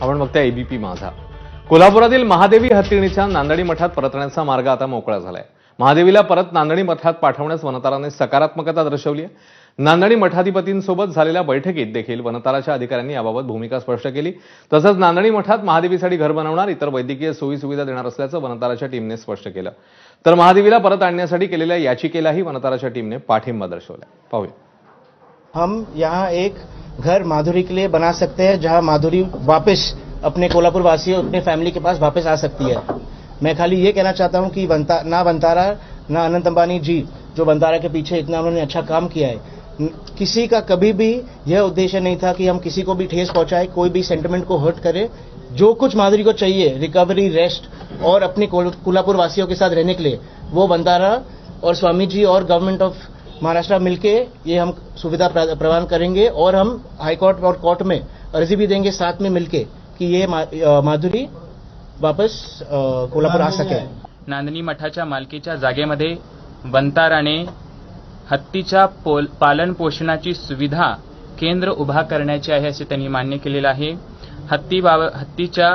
आपण बघतोय एबीपी माझा. कोल्हापुरातील महादेवी हत्तीणीच्या नांदणी मठात परतण्याचा मार्ग आता मोकळा झालाय. महादेवीला परत नांदणी मठात पाठवण्यास वनताराने सकारात्मकता दर्शवली आहे. नांदणी मठाधिपतींसोबत झालेल्या बैठकीत देखील वनताराच्या अधिकाऱ्यांनी याबाबत भूमिका स्पष्ट केली. तसंच नांदणी मठात महादेवीसाठी घर बनवणार इतर वैद्यकीय सोयी सुविधा देणार असल्याचं वनताराच्या टीमने स्पष्ट केलं. तर महादेवीला परत आणण्यासाठी केलेल्या याचिकेलाही वनताराच्या टीमने पाठिंबा दर्शवला पाहूया. हम यहाँ एक घर माधुरी के लिए बना सकते हैं जहाँ माधुरी वापस अपने कोल्हापुर वासियों अपने फैमिली के पास वापस आ सकती है। मैं खाली ये कहना चाहता हूँ कि वंता, ना वंतारा ना अनंत अंबानी जी जो वंतारा के पीछे इतना उन्होंने अच्छा काम किया है किसी का कभी भी यह उद्देश्य नहीं था कि हम किसी को भी ठेस पहुँचाए कोई भी सेंटिमेंट को हर्ट करे। जो कुछ माधुरी को चाहिए रिकवरी रेस्ट और अपने कोल- कोल्हापुर वासियों के साथ रहने के लिए वो वंतारा और स्वामी जी और गवर्नमेंट ऑफ़ महाराष्ट्र मिलके ये हम सुविधा प्र- प्रदान करेंगे और हम हाईकोर्ट और कोर्ट में अर्जी भी देंगे साथ में मिलके कि ये मा- माधुरी वापस कोल्हापूर आ सके। नांदणी मठाच्या मालकीच्या जागेमध्ये वंताराने हत्तीच्या पोल पालन पोषणाची सुविधा केंद्र उभा करण्याची आहे असे त्यांनी मान्य केलेलं आहे. हत्ती बाब हत्तीच्या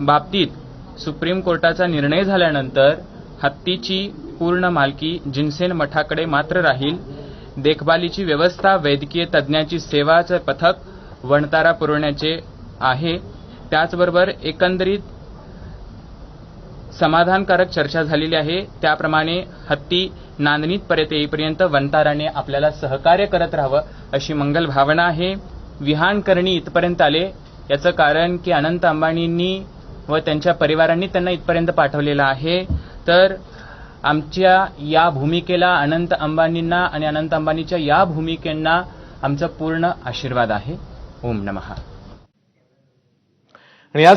बाबतीत सुप्रीम कोर्टाचा निर्णय झाल्यानंतर हत्तीची पूर्ण मालकी जिनसेन मठाकडे मात्र राहील. देखभालीची व्यवस्था वैद्यकीय तज्ज्ञाची सेवाचं पथक वणतारा पुरवण्याचे आहे. त्याचबरोबर एकंदरीत समाधानकारक चर्चा झालेली आहे. त्याप्रमाणे हत्ती नांदणीत परत येईपर्यंत वंताराने आपल्याला सहकार्य करत राहावं अशी मंगल भावना आहे. विहान करणी इथपर्यंत आले. याचं कारण की अनंत अंबानींनी व त्यांच्या परिवारांनी त्यांना इथपर्यंत पाठवलेलं आहे. तर आमच्या या भूमिकेला अनंत अंबानींना आणि अनंत अंबानीच्या या भूमिकेंना आमचा पूर्ण आशीर्वाद आहे. ओम नमः. आणि या